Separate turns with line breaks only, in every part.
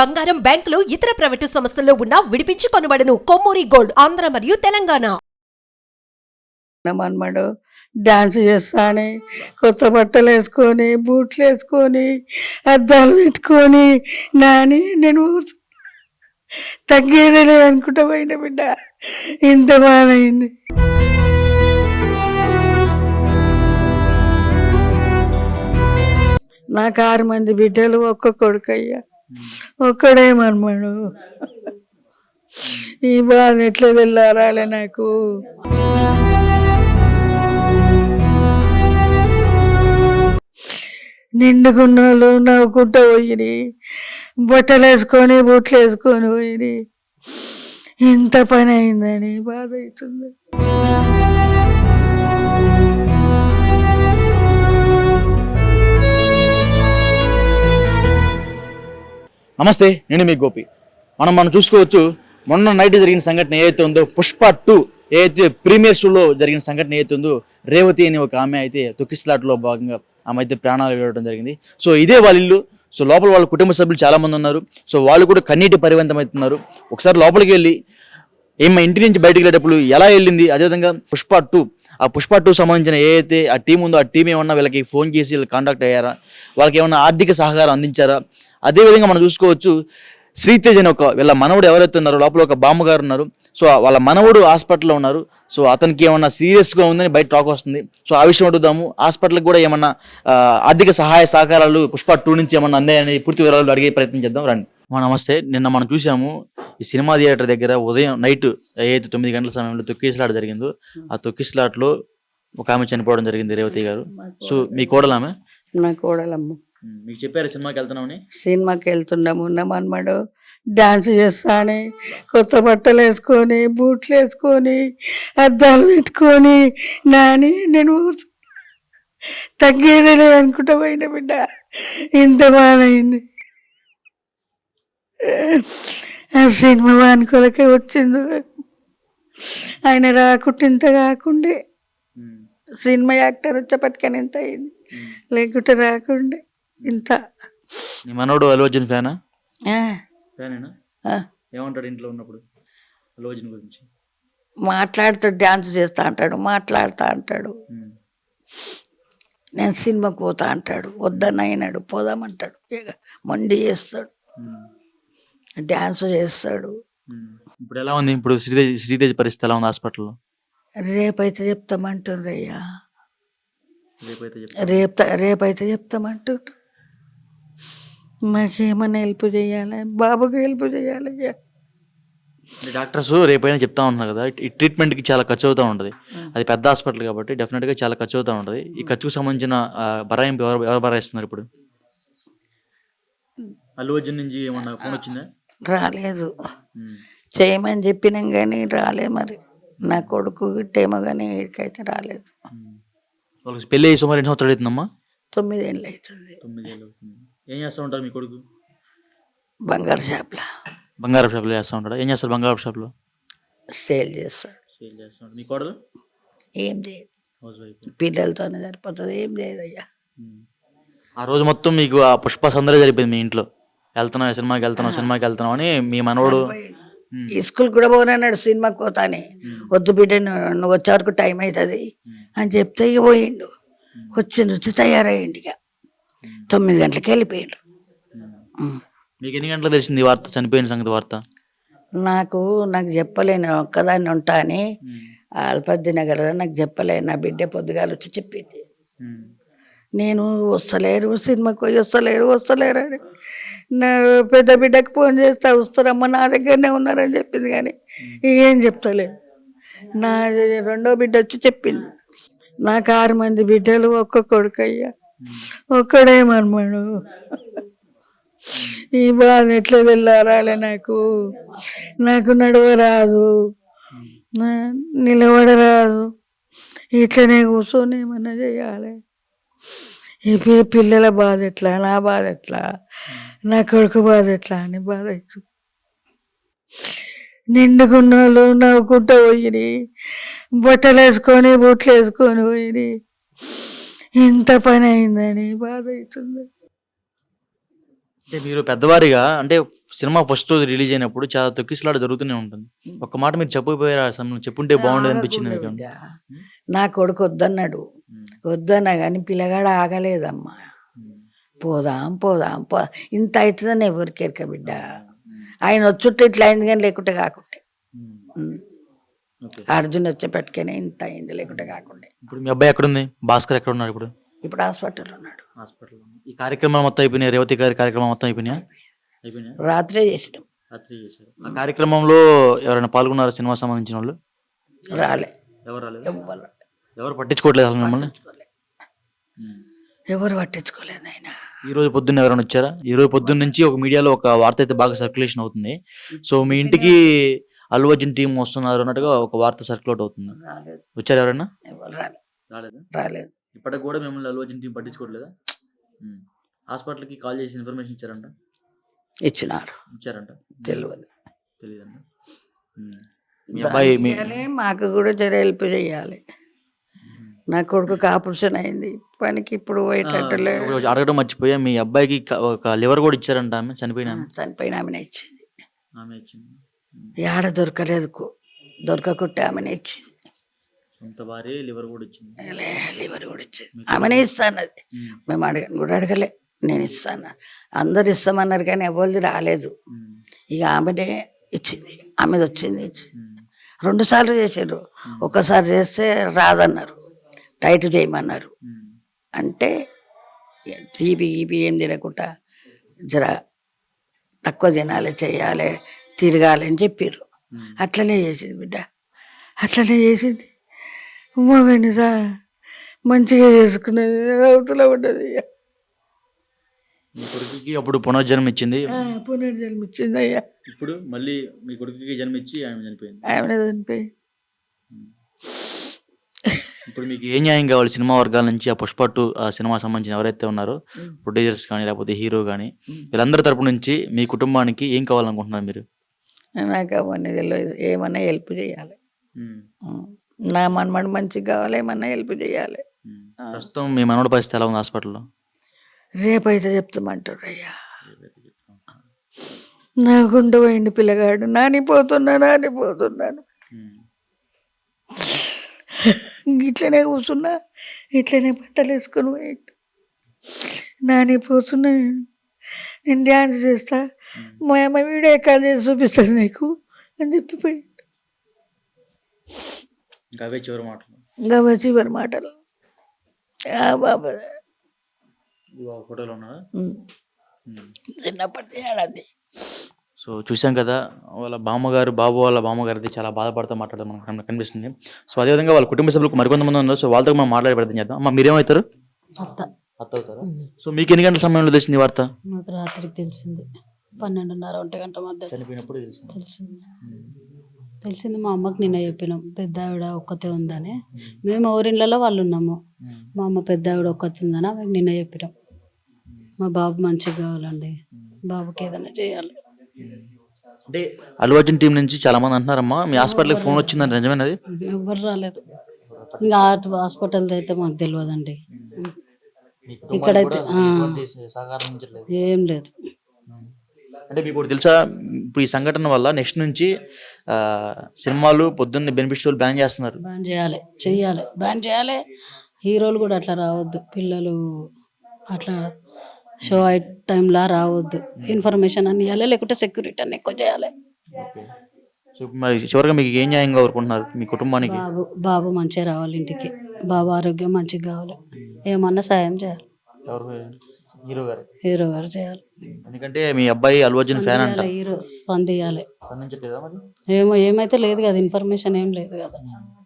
బంగారం బ్యాంకులు ఇతర ప్రైవేటు సంస్థల్లో ఉన్న విడిపించి కొనబడను. కొమ్మూరి గోల్డ్ ఆంధ్ర మరియు తెలంగాణ.
మనమడు డాన్స్ చేస్తాని కొత్త బట్టలు వేసుకొని బూట్లు వేసుకొని అద్దాలు పెట్టుకొని నాని నేను తగ్గేదే లేదు అనుకుంటా పోయిన బిడ్డ. ఇంత బాధైంది. నాకు ఆరు మంది బిడ్డలు ఒక్క కొడుకయ్యా. ఒక్కడే మర్మడు ఈ బాధ ఎట్లా తెల్లారాలే నాకు? నిండుకున్నోళ్ళు నవ్వుకుంటూ పోయిరి. బట్టలు వేసుకొని బుట్లు వేసుకొని పోయిరి. ఇంత పని అయిందని బాధ అవుతుంది.
నమస్తే నేను మీ గోపి. మనం మనం చూసుకోవచ్చు మొన్న నైట్ జరిగిన సంఘటన ఏదైతే ఉందో పుష్ప టూ ఏదైతే ప్రీమియర్ షోలో జరిగిన సంఘటన ఏదైతే ఉందో రేవతి అనే ఒక ఆమె అయితే తొక్కిస్లాట్లో భాగంగా ఆమె అయితే ప్రాణాలు వేయడం జరిగింది. సో ఇదే వాళ్ళ ఇల్లు. సో లోపల వాళ్ళ కుటుంబ సభ్యులు చాలా మంది ఉన్నారు. సో వాళ్ళు కూడా కన్నీటి పరివంతం అవుతున్నారు. ఒకసారి లోపలికి వెళ్ళి ఏమ ఇంటి నుంచి బయటికి వెళ్ళేటప్పుడు ఎలా వెళ్ళింది? అదేవిధంగా పుష్ప టూ. ఆ పుష్ప టూ సంబంధించిన ఏదైతే ఆ టీం ఉందో ఆ టీం ఏమన్నా వీళ్ళకి ఫోన్ చేసి వీళ్ళు కాంటాక్ట్ అయ్యారా? వాళ్ళకి ఏమన్నా ఆర్థిక సహకారం అందించారా? అదేవిధంగా మనం చూసుకోవచ్చు శ్రీతేజ్ అని ఒక వీళ్ళ మనవుడు ఎవరైతే ఉన్నారో లోపల ఒక బామ్మగారు ఉన్నారు. సో వాళ్ళ మనవుడు హాస్పిటల్లో ఉన్నారు. సో అతనికి ఏమన్నా సీరియస్గా ఉందని బయట టాక్ వస్తుంది. సో ఆ విషయం అడుగుదాము. హాస్పిటల్కి కూడా ఏమన్నా ఆర్థిక సహాయ సహకారాలు పుష్ప టూ నుంచి ఏమన్నా అందాయని పూర్తి వివరాలు అడిగే ప్రయత్నం చేద్దాం. రండి. నమస్తే నిన్న మనం చూసాము ఈ సినిమా థియేటర్ దగ్గర ఉదయం నైట్ ఏదైతే తొమ్మిది గంటల సమయంలో తొక్కిసలాట జరిగిందో ఆ తొక్కిసలాటలో ఒక ఆమె చనిపోవడం జరిగింది రేవతి గారు. సో మీ కోడలు ఆమె
నా కోడలమ్మ
మీకు చెప్పారు సినిమాకి వెళ్తున్నామని?
సినిమాకి వెళ్తున్నాము ఉన్న మనమడు డాన్స్ చేస్తాని కొత్త బట్టలు వేసుకొని బూట్లు వేసుకొని అద్దాలు పెట్టుకొని నాని నేను తగ్గేదే అనుకుంటా పోయిన బిడ్డ. ఇంత బాధైంది ఆ సినిమా వాని కొరకే వచ్చింది. ఆయన రాకుంటే ఇంత కాకుండే. సినిమా యాక్టర్ వచ్చేపటికని ఇంత అయింది. లేకుంటే రాకుండే. ఇంత.
మనోడు అల్లు అర్జున్ ఫ్యానా? ఫ్యానేనా. ఏమంటాడు ఇంట్లో ఉన్నప్పుడు? అల్లు అర్జున్ గురించి?
మాట్లాడుతూ డ్యాన్స్ చేస్తా అంటాడు మాట్లాడుతా అంటాడు. నేను సినిమాకి పోతా అంటాడు వద్దని అయినాడు పోదామంటాడు. ఇక మొండి చేస్తాడు. డ్యాన్స్ చేస్తాడు.
ఇప్పుడు ఎలా ఉంది? ఇప్పుడు శ్రీతేజ్ శ్రీతేజ్ పరిస్థితి ఎలా ఉంది హాస్పిటల్లో?
రేపైతే చెప్తామంటుండ్రయ్యా.
రేపైతే చెప్పు.
రేపు రేపైతే చెప్తామంటుండ్రు మాకేమన్నా హెల్ప్ చేయాలి? బాబుకి హెల్ప్ చేయాలి? అయ్యా
డాక్టర్స్ రేపైనా చెప్తా ఉంటున్నారు కదా ఈ ట్రీట్మెంట్కి చాలా ఖర్చు అవుతూ ఉంటుంది. అది పెద్ద హాస్పిటల్ కాబట్టి డెఫినెట్గా చాలా ఖర్చు అవుతూ ఉంటుంది. ఈ ఖర్చుకు సంబంధించిన బరాయింపు ఎవరు ఎవరు బరాయిస్తున్నారు ఇప్పుడు? అల్లు అర్జున్ నుంచి ఏమన్నా ఫోన్ వచ్చిందా?
రాలేదు. చేయమని చెప్పినాం కానీ రాలే మరి. నా కొడుకు గిట్టేమో కానీ ఇక్కడికైతే రాలేదు.
వాళ్ళకి పెళ్ళి అయ్యి సుమారు ఎన్ని సంవత్సరాలు అవుతుందమ్మా? తొమ్మిది ఏళ్ళు అవుతుంది. ఏం చేస్తూ ఉంటారు మీ కొడుకు?
బంగారు షాప్లో.
బంగారం షాప్లో చేస్తూ ఉంటాడు? ఏం చేస్తారు బంగారం షాప్లో?
సేల్ చేస్తాడు.
సేల్ చేస్తూ ఉంటాడు మీ కోడలు?
ఏం చేయదు. పిల్లలతోనే సరిపోతుంది. ఏం చేయదు అయ్యా
ఆ రోజు మొత్తం మీకు ఆ పుష్ప సందడి జరిపోయింది మీ ఇంట్లో. వెళ్తున్నాం సినిమాకి వెళ్తున్నాం సినిమాకి వెళ్తున్నాం అని మీ మనవడు
స్కూల్ కూడా పోనన్నాడు సినిమాకి పోతానే వద్దు బిడ్డ నువ్వు వచ్చే వరకు టైం అవుతుంది అని చెప్తే ఇక పోయిండు. వచ్చిండు వచ్చి తయారయ్యిండు ఇక. తొమ్మిది గంటలకు వెళ్ళిపోయిండు.
మీకు ఎన్ని గంటలకు తెలిసింది వార్త చనిపోయిన సంగతి వార్త?
నాకు నాకు చెప్పలేను ఒక్కదాన్ని ఉంటా అని. అల్పద్ది నగర్లో నాకు చెప్పలే నా బిడ్డ పొద్దుగాలు వచ్చి చెప్పింది నేను వస్తలేరు సినిమాకి పోయి వస్తలేరు వస్తలేరు అని. నా పెద్ద బిడ్డకి ఫోన్ చేస్తా వస్తారమ్మ నా దగ్గరనే ఉన్నారని చెప్పింది కానీ ఏం చెప్తలేదు. నా రెండో బిడ్డ వచ్చి చెప్పింది నాకు ఆరు మంది బిడ్డలు ఒక్క కొడుకయ్యా ఒక్కడే మర్మడు. ఈ బాధ ఎట్లా తెల్లారాలే నాకు? నాకు నడవరాదు నా- నిలబడరాదు. ఇట్లనే కూర్చొని ఏమన్నా చేయాలి? ఈ పిల్లల బాధ ఎట్లా? నా బాధ ఎట్లా? నా కొడుకు బాధ ఎట్లా? అని బాధ నిండుకున్నోళ్ళు నవ్వుకుంటూ పోయిరి. బట్టలు వేసుకొని బుట్లు వేసుకొని పోయిరి. ఇంత పని అయిందని బాధ అవుతుంది
అంటే మీరు పెద్దవారిగా అంటే సినిమా ఫస్ట్ రోజు రిలీజ్ అయినప్పుడు చాలా తొక్కిసలాట జరుగుతూనే ఉంటుంది. ఒక్క మాట మీరు చెప్పకపోయారా ఆ సమయంలో చెప్పుంటే బాగుండేది అనిపించింది.
నా కొడుకు వద్దన్నాడు. వద్దన్నా కానీ పిల్లగాడు ఆగలేదమ్మా. పోదాం పోదాం పో ఇంత అవుతుందని ఎవరికి ఎరక బిడ్డ? ఆయన వచ్చుట్టు ఇట్లా అయింది కానీ లేకుంటే కాకుంటే. అర్జున్ వచ్చే పట్టుకనే ఇంత అయింది లేకుంటే కాకుండే
ఇప్పుడు మీ అబ్బాయి ఎక్కడుంది? భాస్కర్ ఎక్కడ ఉన్నాడు ఇప్పుడు?
ఇప్పుడు హాస్పిటల్ ఉన్నాడు.
హాస్పిటల్ ఈ కార్యక్రమాలు మొత్తం అయిపోయినాయి? రేవతి గారి కార్యక్రమం మొత్తం అయిపోయినాయా? అయిపోయినాయి.
రాత్రే చేసినాం.
రాత్రి చేశారు. ఆ కార్యక్రమంలో ఎవరైనా పాల్గొన్నారా? సినిమా సంబంధించిన వాళ్ళు?
రాలే.
ఎవరు రాలేదు?
ఎవ్వరు
ఎవరు పట్టించుకోవట్లేదు అసలు మిమ్మల్ని.
ఎవరు పట్టించుకోలేదు ఆయన
ఈ రోజు పొద్దున్న ఎవరైనా వచ్చారా? ఈ రోజు పొద్దున్న నుంచి ఒక మీడియాలో ఒక వార్త అయితే బాగా సర్క్యులేషన్ అవుతుంది. సో మీ ఇంటికి అల్లు అర్జున్ టీం వస్తున్నారు అన్నట్టుగా ఒక వార్త సర్క్యులేట్ అవుతుంది.
రాలేదు.
వచ్చారు ఎవరైనా?
ఎవరు రాలేదు
రాలేదు?
రాలేదు.
ఇప్పటికి కూడా మిమ్మల్ని అల్లు అర్జున్ టీం పట్టించుకోవట్లేదా? హాస్పిటల్కి కాల్ చేసి ఇన్ఫర్మేషన్ ఇచ్చారంట?
ఇచ్చినారు. తెలియదు
ఇచ్చారంట మీ అబ్బాయి మీ
చేయాలి, మాకు కూడా జర హెల్ప్ చేయాలి. నా కొడుకు ఆపరేషన్ అయింది. పనికి ఇప్పుడు పోయేటట్టులే
అడగడం మర్చిపోయా. మీ అబ్బాయికి ఒక లివర్ కూడా ఇచ్చారంట ఆమె. చనిపోయిన
చనిపోయిన ఆమెనే ఇచ్చింది.
ఆమె ఇచ్చింది.
ఏడ దొరకలేదు దొరకకుంటే ఆమెనే ఇచ్చింది.
లివర్ కూడా ఇచ్చింది.
లివర్ కూడా ఇచ్చింది. ఆమెనే ఇస్తాను అది. మేము అడగను కూడా అడగలే. నేను ఇస్తాను అందరు ఇస్తామన్నారు కానీ ఎవరిది రాలేదు. ఇక ఆమెనే ఇచ్చింది. ఆమెది వచ్చింది. ఇచ్చింది. రెండు సార్లు చేసారు ఒక్కసారి చేస్తే రాదన్నారు. టైట్ చేయమన్నారు. అంటే తీపి గీపి ఏం తినకుండా జర తక్కువ తినాలి చేయాలి తిరగాలి అని చెప్పారు. అట్లనే చేసింది బిడ్డ. అట్లనే చేసింది. మగని మంచిగా చేసుకునేది అవతల ఉండదు.
మీ కొడుకుకి అప్పుడు పునర్జన్మ ఇచ్చింది?
పునర్జన్మ ఇచ్చింది అయ్యా.
ఇప్పుడు మళ్ళీ మీ కొడుకుకి జన్మిచ్చి ఆమె చనిపోయింది.
ఆమె చనిపోయి
ఇప్పుడు మీకు ఏ న్యాయం కావాలి? సినిమా వర్గాల నుంచి ఆ పుష్ప టూ ఆ సినిమా సంబంధించిన ఎవరైతే ఉన్నారో ప్రొడ్యూసర్స్ కానీ లేకపోతే హీరో కానీ వీళ్ళందరి తరపు నుంచి మీ కుటుంబానికి ఏం కావాలనుకుంటున్నారు మీరు?
నాకు అవన్నీ తెలియదు. ఏమన్నా హెల్ప్ చేయాలి. నా మనమడు మంచిగా కావాలి ఏమన్నా హెల్ప్ చేయాలి.
ప్రస్తుతం మీ మనోడి పరిస్థితి ఎలా ఉంది హాస్పిటల్లో?
రేపైతే చెప్తామంటారు అయ్యా. నా గుండె పోయింది పిల్లగాడు. నానిపోతున్నా నానిపోతున్నాను. ఇట్లనే కూర్చున్నా ఇట్లనే బట్టలు వేసుకొని పోయిండు. నానిపోతున్నా నేను నేను డ్యాన్స్ చేస్తా మా అమ్మ వీడియో కాల్ చేసి చూపిస్తుంది నీకు అని చెప్పిపోయి
ఇంకా అవే చివరి మాటలు.
ఇంకా చివరి మాటలు. ఆ బాబా.
ఫోటోలో ఉన్నారా
ఉమ్. చిన్నప్పటి ఏడాది
సో చూసాం కదా వాళ్ళ బామ్మగారు బాబు వాళ్ళ బామ్మగారు అయితే చాలా బాధపడుతూ మాట్లాడడం మనకు కన్- కనిపిస్తుంది. సో అదేవిధంగా వాళ్ళ కుటుంబ సభ్యులకు మరికొంతమంది ఉన్నారు. సో వాళ్ళతో మనం మాట్లాడే ప్రయత్నం చేద్దాం. అమ్మ మీరేమవుతారు?
అత్త.
అత్త అవుతారా? సో మీకు ఎన్ని గంటల సమయంలో తెలిసింది వార్త?
రాత్రికి తెలిసింది. పన్నెండున్నర ఒంటి గంట మధ్య
చనిపోయినప్పుడు తెలిసింది.
తెలిసింది. తెలిసింది మా అమ్మకి నిన్న చెప్పినాం. పెద్ద ఆవిడ ఒక్కతే ఉందని. మేము ఊరిళ్ళలో వాళ్ళు ఉన్నాము. మా అమ్మ పెద్ద ఆవిడ ఒక్కతే ఉందని ఆమెకు నిన్న చెప్పినాం. మా బాబు మంచిగా కావాలండి. బాబుకి ఏదైనా చేయాలి.
అంటే అల్లు అర్జున్ టీం నుంచి చాలా మంది అంటున్నారమ్మా మీ హాస్పిటల్కి ఫోన్ వచ్చిందని నిజమేనది?
ఎవ్వరు రాలేదు. ఇంకా అటు హాస్పిటల్ అయితే మాకు తెలియదండి ఇక్కడైతే ఆ, ఏం లేదు.
అంటే మీకు ఒకటి తెలుసా ఇప్పుడు ఈ సంఘటన వల్ల నెక్స్ట్ నుంచి ఆ, సినిమాలు పొద్దున్న బెనిఫిట్ షోలు బ్యాన్ చేస్తున్నారు.
బ్యాన్ చేయాలి చెయ్యాలి. బ్యాన్ చేయాలి హీరోలు కూడా అట్లా రావద్దు. పిల్లలు అట్లా షో టైంలా రావద్దు. ఇన్ఫర్మేషన్ అని ఇవ్వాలి లేకుంటే సెక్యూరిటీ అని ఎక్కువ చేయాలి.
సో మరి చివరిగా మీకు ఏం న్యాయం కోరుకుంటున్నారు మీ కుటుంబానికి?
బాబు బాబు మంచిగా రావాలి ఇంటికి. బాబు ఆరోగ్యం మంచిగా కావాలి. ఏమన్నా సాయం చేయాలి.
ఎవరు హీరో గారు.
హీరో గారు చేయాలి.
ఎందుకంటే మీ అబ్బాయి అల్లు అర్జున్ ఫ్యాన్ అంట.
హీరో స్పందియాలి
స్పందించట్లేదా మరి?
ఏమో ఏమైతే లేదు కదా ఇన్ఫర్మేషన్ ఏం లేదు కదా.
ఓకే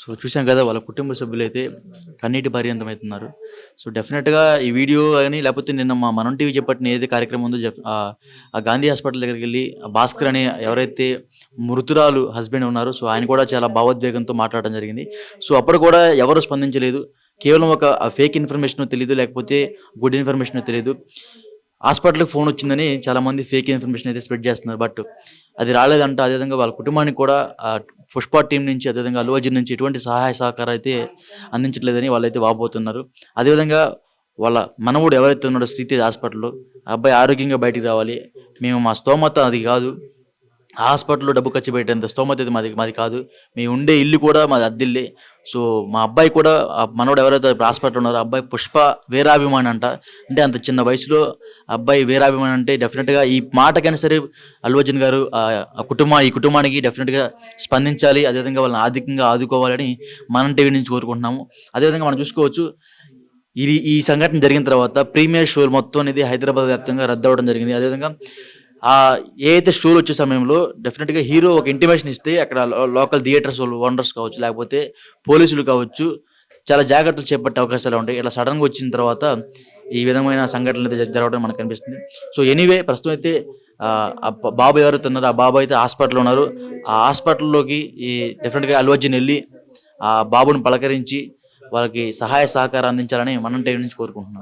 సో చూసాం కదా వాళ్ళ కుటుంబ సభ్యులు అయితే కన్నీటి పర్యంతమవుతున్నారు. సో డెఫినెట్గా ఈ వీడియో కానీ లేకపోతే నిన్న మా మనం టీవీ చెప్పట్టిన ఏదైతే కార్యక్రమం ఉందో ఆ గాంధీ హాస్పిటల్ దగ్గరికి వెళ్ళి భాస్కర్ అనే ఎవరైతే మృతురాలు హస్బెండ్ ఉన్నారో సో ఆయన కూడా చాలా భావోద్వేగంతో మాట్లాడడం జరిగింది. సో అప్పుడు కూడా ఎవరు స్పందించలేదు. కేవలం ఒక ఫేక్ ఇన్ఫర్మేషన్ తెలియదు లేకపోతే గుడ్ ఇన్ఫర్మేషన్ తెలియదు హాస్పిటల్కి ఫోన్ వచ్చిందని చాలామంది ఫేక్ ఇన్ఫర్మేషన్ అయితే స్ప్రెడ్ చేస్తున్నారు. బట్ అది రాలేదంట అదేవిధంగా వాళ్ళ కుటుంబానికి కూడా పుష్ప టీం నుంచి అదేవిధంగా అల్లు అర్జున్ నుంచి ఎటువంటి సహాయ సహకారం అయితే అందించట్లేదని వాళ్ళైతే వాపోతున్నారు. అదేవిధంగా వాళ్ళ మనవుడు ఎవరైతే ఉన్నాడో శ్రీతేజ్ హాస్పిటల్లో ఆ అబ్బాయి ఆరోగ్యంగా బయటికి రావాలి. మేము మా స్తోమత అది కాదు. హాస్పిటల్లో డబ్బు ఖర్చు పెట్టేంత స్తోమత మాది మాది కాదు. మేము ఉండే ఇల్లు కూడా మాది అద్దిల్లే. సో మా అబ్బాయి కూడా మనోడు ఎవరైతే హాస్పిటల్ ఉన్నారో అబ్బాయి పుష్ప వీరాభిమాన్ అంట. అంటే అంత చిన్న వయసులో అబ్బాయి వీరాభిమాన్ అంటే డెఫినెట్గా ఈ మాటకైనా సరే అల్లు అర్జున్ గారు ఆ కుటుంబ ఈ కుటుంబానికి డెఫినెట్గా స్పందించాలి అదేవిధంగా వాళ్ళని ఆర్థికంగా ఆదుకోవాలని మనం టీవీ నుంచి కోరుకుంటున్నాము. అదేవిధంగా మనం చూసుకోవచ్చు ఇది ఈ సంఘటన జరిగిన తర్వాత ప్రీమియర్ షో మొత్తం అనేది హైదరాబాద్ వ్యాప్తంగా రద్దు అవ్వడం జరిగింది. అదేవిధంగా ఆ ఏదైతే షోలు వచ్చే సమయంలో డెఫినెట్గా హీరో ఒక ఇంటిమేషన్ ఇస్తే అక్కడ లోకల్ థియేటర్స్ వాళ్ళు ఓనర్స్ కావచ్చు లేకపోతే పోలీసులు కావచ్చు చాలా జాగ్రత్తలు చేపట్టే అవకాశాలు ఉంటాయి. ఇలా సడన్గా వచ్చిన తర్వాత ఈ విధమైన సంఘటనలు అయితే జరగడం మనకు కనిపిస్తుంది సో ఎనీవే ప్రస్తుతం అయితే బాబు ఎవరైతే ఉన్నారో ఆ బాబు అయితే హాస్పిటల్లో ఉన్నారు. ఆ హాస్పిటల్లోకి ఈ డెఫినెట్గా అల్లు వెళ్ళి ఆ బాబుని పలకరించి వాళ్ళకి సహాయ సహకారం అందించాలని మనం టైం నుంచి కోరుకుంటున్నాం.